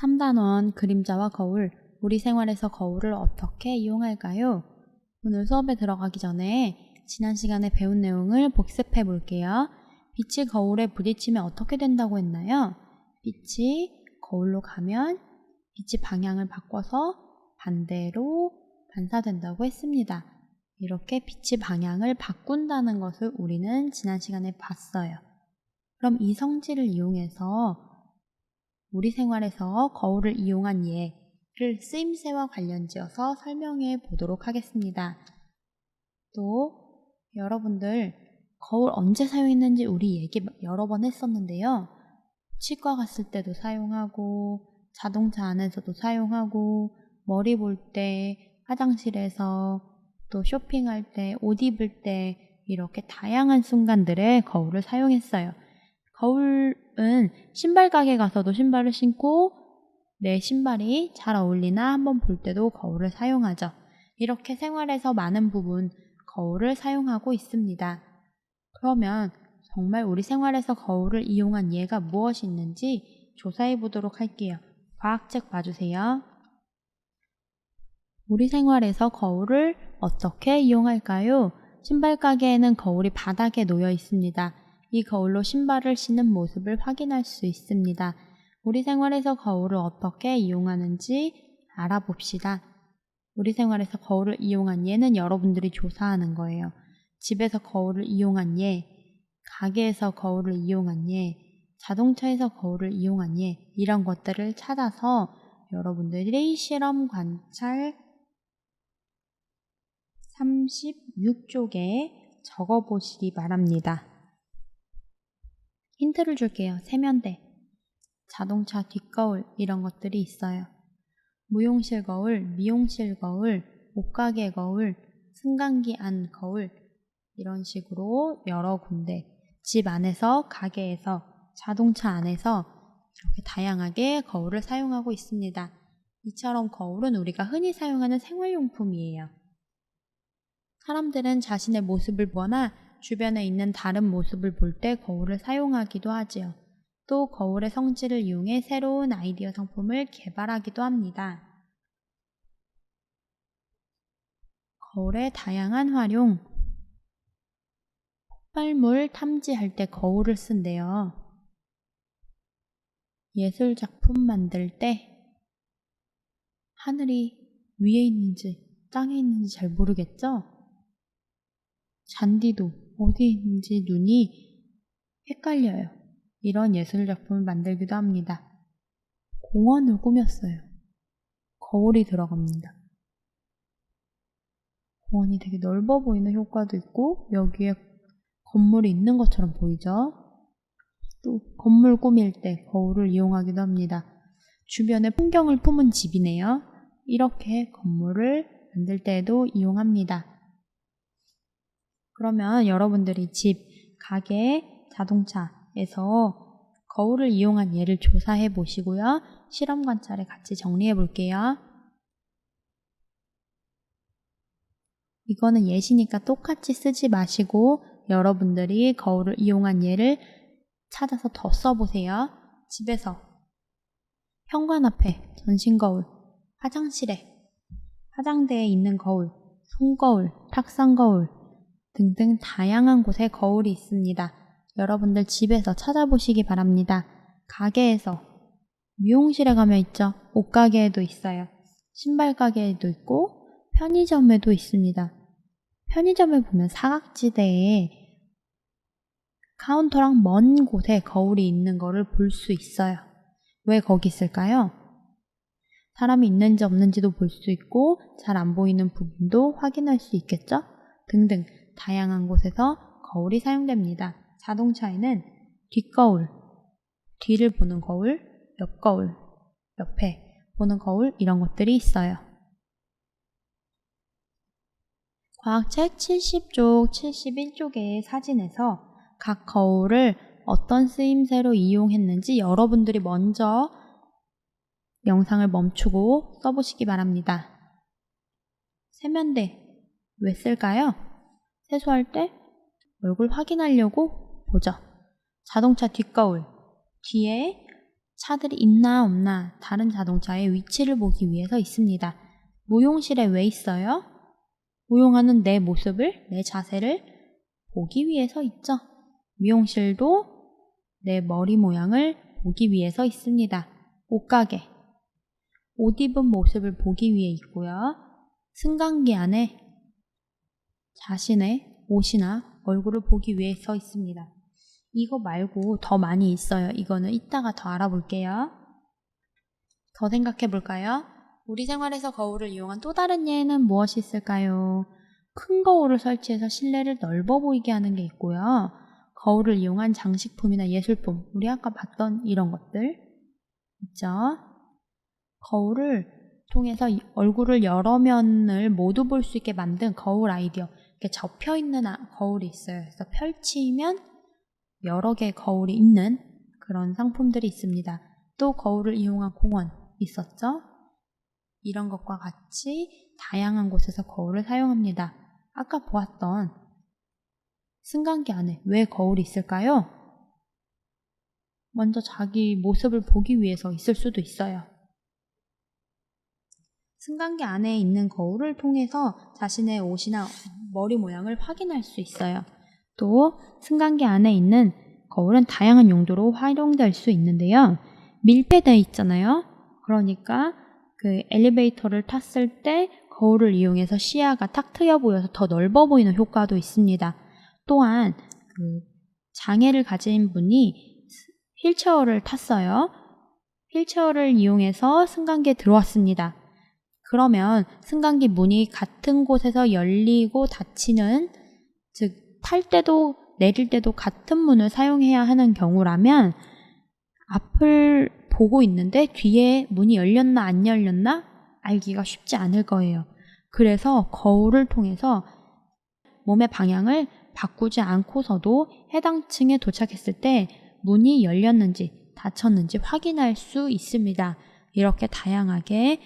3단원 그림자와 거울, 우리 생활에서 거울을 어떻게 이용할까요? 오늘 수업에 들어가기 전에 지난 시간에 배운 내용을 복습해 볼게요. 빛이 거울에 부딪히면 어떻게 된다고 했나요? 빛이 거울로 가면 빛이 방향을 바꿔서 반대로 반사된다고 했습니다. 이렇게 빛이 방향을 바꾼다는 것을 우리는 지난 시간에 봤어요. 그럼 이 성질을 이용해서 우리 생활에서 거울을 이용한 예를 쓰임새와 관련지어서 설명해 보도록 하겠습니다. 또 여러분들 거울 언제 사용했는지 우리 얘기 여러 번 했었는데요. 치과 갔을 때도 사용하고 자동차 안에서도 사용하고 머리 볼 때 화장실에서 또 쇼핑할 때 옷 입을 때 이렇게 다양한 순간들에 거울을 사용했어요. 거울 은 신발 가게 가서도 신발을 신고 내 신발이 잘 어울리나 한번 볼 때도 거울을 사용하죠. 이렇게 생활에서 많은 부분 거울을 사용하고 있습니다. 그러면 정말 우리 생활에서 거울을 이용한 예가 무엇이 있는지 조사해 보도록 할게요. 과학책 봐주세요. 우리 생활에서 거울을 어떻게 이용할까요? 신발 가게에는 거울이 바닥에 놓여 있습니다. 이 거울로 신발을 신는 모습을 확인할 수 있습니다. 우리 생활에서 거울을 어떻게 이용하는지 알아봅시다. 우리 생활에서 거울을 이용한 예는 여러분들이 조사하는 거예요. 집에서 거울을 이용한 예, 가게에서 거울을 이용한 예, 자동차에서 거울을 이용한 예, 이런 것들을 찾아서 여러분들이 실험 관찰 36쪽에 적어 보시기 바랍니다. 힌트를 줄게요. 세면대, 자동차 뒷거울 이런 것들이 있어요. 무용실 거울, 미용실 거울, 옷가게 거울, 승강기 안 거울 이런 식으로 여러 군데 집 안에서 가게에서 자동차 안에서 이렇게 다양하게 거울을 사용하고 있습니다. 이처럼 거울은 우리가 흔히 사용하는 생활용품이에요. 사람들은 자신의 모습을 보거나 주변에 있는 다른 모습을 볼 때 거울을 사용하기도 하지요. 또 거울의 성질을 이용해 새로운 아이디어 상품을 개발하기도 합니다. 거울의 다양한 활용. 폭발물 탐지할 때 거울을 쓴대요. 예술 작품 만들 때 하늘이 위에 있는지 땅에 있는지 잘 모르겠죠? 잔디도 어디 있는지 눈이 헷갈려요. 이런 예술 작품을 만들기도 합니다. 공원을 꾸몄어요. 거울이 들어갑니다. 공원이 되게 넓어 보이는 효과도 있고 여기에 건물이 있는 것처럼 보이죠? 또 건물 꾸밀 때 거울을 이용하기도 합니다. 주변에 풍경을 품은 집이네요. 이렇게 건물을 만들 때에도 이용합니다. 그러면 여러분들이 집, 가게, 자동차에서 거울을 이용한 예를 조사해 보시고요. 실험 관찰에 같이 정리해 볼게요. 이거는 예시니까 똑같이 쓰지 마시고 여러분들이 거울을 이용한 예를 찾아서 더 써보세요. 집에서 현관 앞에 전신 거울, 화장실에 화장대에 있는 거울, 손거울, 탁상 거울 등등 다양한 곳에 거울이 있습니다. 여러분들 집에서 찾아보시기 바랍니다. 가게에서 미용실에 가면 있죠. 옷가게에도 있어요. 신발 가게에도 있고 편의점에도 있습니다. 편의점에 보면 사각지대에 카운터랑 먼 곳에 거울이 있는 거를 볼 수 있어요. 왜 거기 있을까요? 사람이 있는지 없는지도 볼 수 있고 잘 안 보이는 부분도 확인할 수 있겠죠? 등등 다양한 곳에서 거울이 사용됩니다. 자동차에는 뒷거울, 뒤를 보는 거울, 옆 거울, 옆에 보는 거울 이런 것들이 있어요. 과학책 70쪽, 71쪽의 사진에서 각 거울을 어떤 쓰임새로 이용했는지 여러분들이 먼저 영상을 멈추고 써보시기 바랍니다. 세면대 왜 쓸까요? 세수할 때 얼굴 확인하려고 보죠. 자동차 뒷거울 뒤에 차들이 있나 없나 다른 자동차의 위치를 보기 위해서 있습니다. 무용실에 왜 있어요? 무용하는 내 모습을, 내 자세를 보기 위해서 있죠. 미용실도 내 머리 모양을 보기 위해서 있습니다. 옷가게. 옷 입은 모습을 보기 위해 있고요. 승강기 안에 자신의 옷이나 얼굴을 보기 위해 서 있습니다. 이거 말고 더 많이 있어요. 이거는 이따가 더 알아볼게요. 더 생각해 볼까요? 우리 생활에서 거울을 이용한 또 다른 예는 무엇이 있을까요? 큰 거울을 설치해서 실내를 넓어 보이게 하는 게 있고요. 거울을 이용한 장식품이나 예술품, 우리 아까 봤던 이런 것들 있죠? 거울을 통해서 이- 얼굴을 여러 면을 모두 볼 수 있게 만든 거울 아이디어. 이렇게 접혀 있는 아- 거울이 있어요. 그래서 펼치면 여러 개의 거울이 있는 그런 상품들이 있습니다. 또 거울을 이용한 공원 있었죠? 이런 것과 같이 다양한 곳에서 거울을 사용합니다. 아까 보았던 승강기 안에 왜 거울이 있을까요? 먼저 자기 모습을 보기 위해서 있을 수도 있어요. 승강기 안에 있는 거울을 통해서 자신의 옷이나 머리 모양을 확인할 수 있어요. 또 승강기 안에 있는 거울은 다양한 용도로 활용될 수 있는데요. 밀폐되어 있잖아요. 그러니까 그 엘리베이터를 탔을 때 거울을 이용해서 시야가 탁 트여 보여서 더 넓어 보이는 효과도 있습니다. 또한 그 장애를 가진 분이 휠체어를 탔어요. 휠체어를 이용해서 승강기에 들어왔습니다. 그러면 승강기 문이 같은 곳에서 열리고 닫히는 즉 탈 때도 내릴 때도 같은 문을 사용해야 하는 경우라면 앞을 보고 있는데 뒤에 문이 열렸나 안 열렸나 알기가 쉽지 않을 거예요. 그래서 거울을 통해서 몸의 방향을 바꾸지 않고서도 해당 층에 도착했을 때 문이 열렸는지 닫혔는지 확인할 수 있습니다. 이렇게 다양하게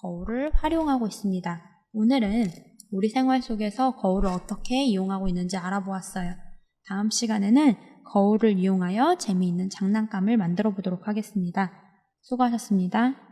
거울을 활용하고 있습니다. 오늘은 우리 생활 속에서 거울을 어떻게 이용하고 있는지 알아보았어요. 다음 시간에는 거울을 이용하여 재미있는 장난감을 만들어 보도록 하겠습니다. 수고하셨습니다.